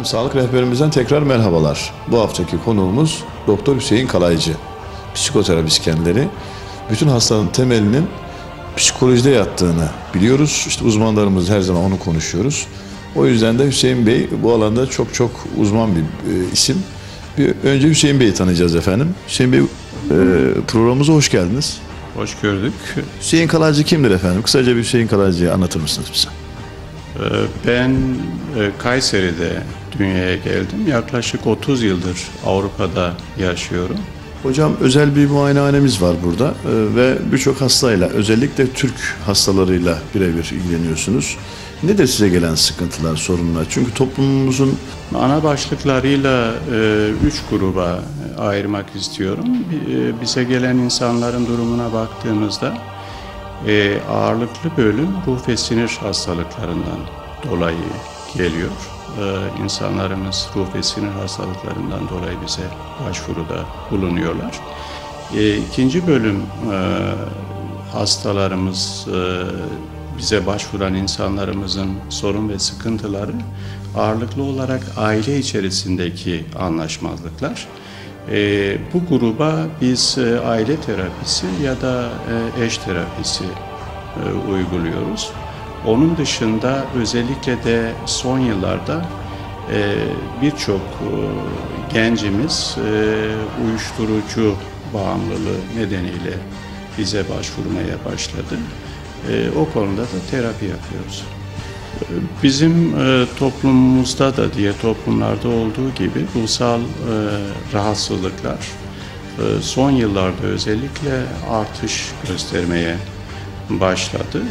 Efendim sağlık rehberimizden tekrar merhabalar. Bu haftaki konuğumuz Doktor Hüseyin Kalaycı. Psikoterapist kendileri. Bütün hastanın temelinin psikolojide yattığını biliyoruz. İşte uzmanlarımız her zaman onu konuşuyoruz. O yüzden de Hüseyin Bey bu alanda çok çok uzman bir e, isim. Bir, önce Hüseyin Bey'i tanıyacağız efendim. Hüseyin Bey e, programımıza hoş geldiniz. Hoş gördük. Hüseyin Kalaycı kimdir efendim? Kısaca bir Hüseyin Kalaycı'yı anlatır mısınız bize? Ee, Ben e, Kayseri'de dünyaya geldim. Yaklaşık 30 yıldır Avrupa'da yaşıyorum. Hocam özel bir muayenehanemiz var burada e, ve birçok hastayla özellikle Türk hastalarıyla birebir ilgileniyorsunuz. Nedir size gelen sıkıntılar, sorunlar? Çünkü toplumumuzun Ana başlıklarıyla e, üç gruba ayırmak istiyorum. E, Bize gelen insanların durumuna baktığımızda e, ağırlıklı bölüm ruh ve sinir hastalıklarından dolayı geliyor. E, İnsanlarımız ruh ve sinir hastalıklarından dolayı bize başvuruda bulunuyorlar. E, İkinci bölüm e, hastalarımız, e, bize başvuran insanlarımızın sorun ve sıkıntıları ağırlıklı olarak aile içerisindeki anlaşmazlıklar. E, bu gruba biz e, aile terapisi ya da e, eş terapisi e, uyguluyoruz. Onun dışında özellikle de son yıllarda e, birçok e, gencimiz e, uyuşturucu bağımlılığı nedeniyle bize başvurmaya başladı. O konuda da terapi yapıyoruz. Bizim toplumumuzda da diğer toplumlarda olduğu gibi ruhsal rahatsızlıklar son yıllarda özellikle artış göstermeye başladı.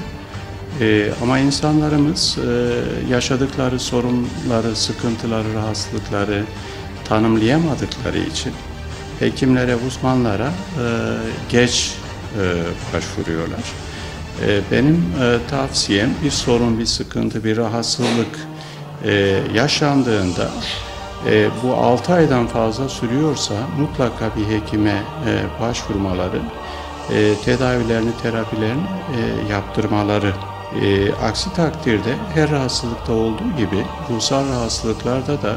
Ee, ama insanlarımız e, yaşadıkları sorunları, sıkıntıları, rahatsızlıkları tanımlayamadıkları için hekimlere, uzmanlara e, geç e, başvuruyorlar. E, benim e, tavsiyem bir sorun, bir sıkıntı, bir rahatsızlık e, yaşandığında e, bu 6 aydan fazla sürüyorsa mutlaka bir hekime e, başvurmaları, e, tedavilerini, terapilerini e, yaptırmaları. E, aksi takdirde her rahatsızlıkta olduğu gibi ruhsal rahatsızlıklarda da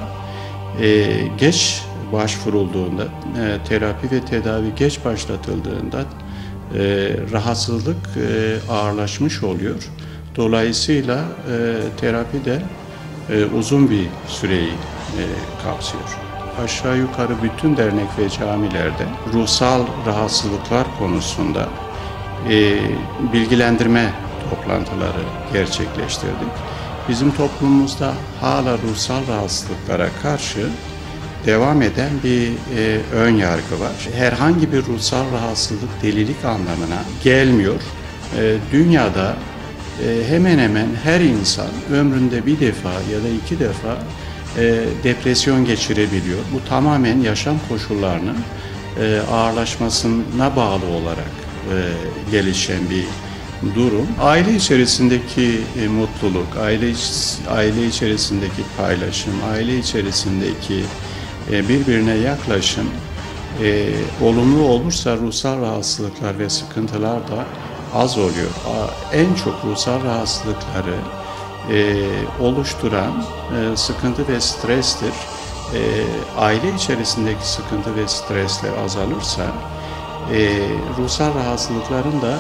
e, geç başvurulduğunda, e, terapi ve tedavi geç başlatıldığında e, rahatsızlık e, ağırlaşmış oluyor. Dolayısıyla e, terapi de e, uzun bir süreyi e, kapsıyor. Aşağı yukarı bütün dernek ve camilerde ruhsal rahatsızlıklar konusunda e, bilgilendirme toplantıları gerçekleştirdik. Bizim toplumumuzda hala ruhsal rahatsızlıklara karşı devam eden bir e, ön yargı var. Herhangi bir ruhsal rahatsızlık delilik anlamına gelmiyor. E, dünyada e, hemen hemen her insan ömründe bir defa ya da iki defa e, depresyon geçirebiliyor. Bu tamamen yaşam koşullarının e, ağırlaşmasına bağlı olarak e, gelişen bir durum. Aile içerisindeki e, mutluluk, aile aile içerisindeki paylaşım, aile içerisindeki e, birbirine yaklaşım e, olumlu olursa ruhsal rahatsızlıklar ve sıkıntılar da az oluyor. En çok ruhsal rahatsızlıkları oluşturan sıkıntı ve strestir. Aile içerisindeki sıkıntı ve stresler azalırsa ruhsal rahatsızlıkların da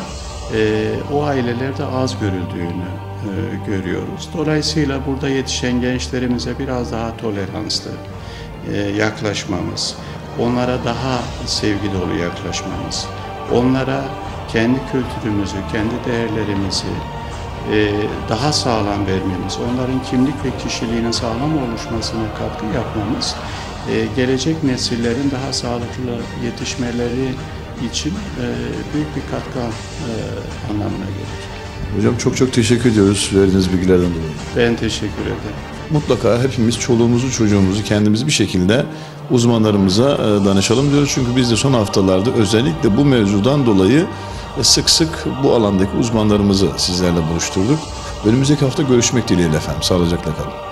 e, o ailelerde az görüldüğünü e, görüyoruz. Dolayısıyla burada yetişen gençlerimize biraz daha toleranslı e, yaklaşmamız, onlara daha sevgi dolu yaklaşmamız, onlara kendi kültürümüzü, kendi değerlerimizi e, daha sağlam vermemiz, onların kimlik ve kişiliğinin sağlam oluşmasına katkı yapmamız, gelecek nesillerin daha sağlıklı yetişmeleri için e, büyük bir katkı e, anlamına gelir. hocam çok çok teşekkür ediyoruz verdiğiniz bilgilerden dolayı. Ben teşekkür ederim. Mutlaka hepimiz çoluğumuzu, çocuğumuzu, kendimizi bir şekilde uzmanlarımıza e, danışalım diyoruz. Çünkü biz de son haftalarda özellikle bu mevzudan dolayı sık sık bu alandaki uzmanlarımızı sizlerle buluşturduk. Önümüzdeki hafta görüşmek dileğiyle efendim. Sağlıcakla kalın.